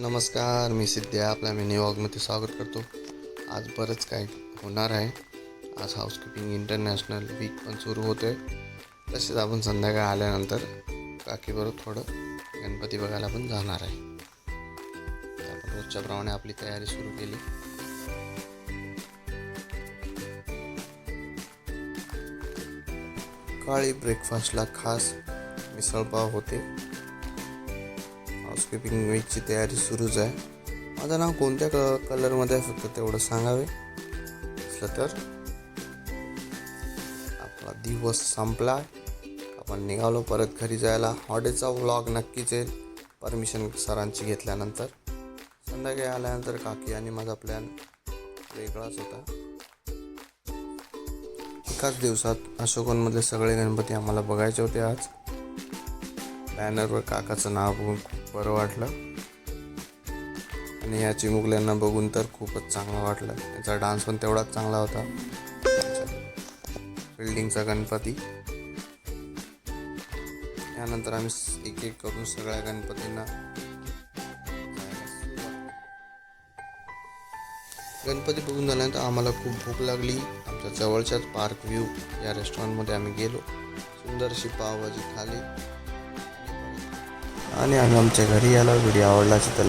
नमस्कार मी सिद्ध्या आपल्या मिनी वॉगमध्ये स्वागत करतो. आज बरंच काय होणार आहे. आज हाऊसकीपिंग इंटरनॅशनल वीक पण सुरू होते तसेच आपण संध्याकाळ आल्यानंतर काकीबरोबर थोडं गणपती बघायला पण जाणार आहे. आपण आपण रोजच्याप्रमाणे आपली तयारी सुरू केली. काळी ब्रेकफास्टला खास मिसळपाव होते. हाऊसकीपिंग वेजची तयारी सुरूच आहे. माझं नाव कोणत्या क कलरमध्ये आहे फक्त तेवढं सांगावे? असलं तर आपला दिवस संपला. आपण निघालो परत घरी जायला. हॉडेचा व्लॉग नक्कीच येईल. परमिशन सरांची घेतल्यानंतर. संध्याकाळी आल्यानंतर काकी आणि माझा प्लॅन वेगळाच होता. एकाच दिवसात अशोकनमधले सगळे गणपती आम्हाला बघायचे होते आज. बॅनरवर काकाचं नाव बरं वाटलं. आणि या चिमुकल्यांना बघून तर खूपच चांगलं वाटलं. त्यांचा डान्स पण तेवढाच चांगला होता. बिल्डिंगचा गणपती. त्यानंतर आम्ही एक एक करून सगळ्या गणपतींना गणपती बघून झाल्यानंतर आम्हाला खूप भूक लागली. आमच्या जवळच्याच पार्क व्ह्यू या रेस्टॉरंटमध्ये आम्ही गेलो. सुंदरशी पावभाजी खाली. आणि आम्ही आमच्या घरी आलो व्हिडिओ आवडला असेल तर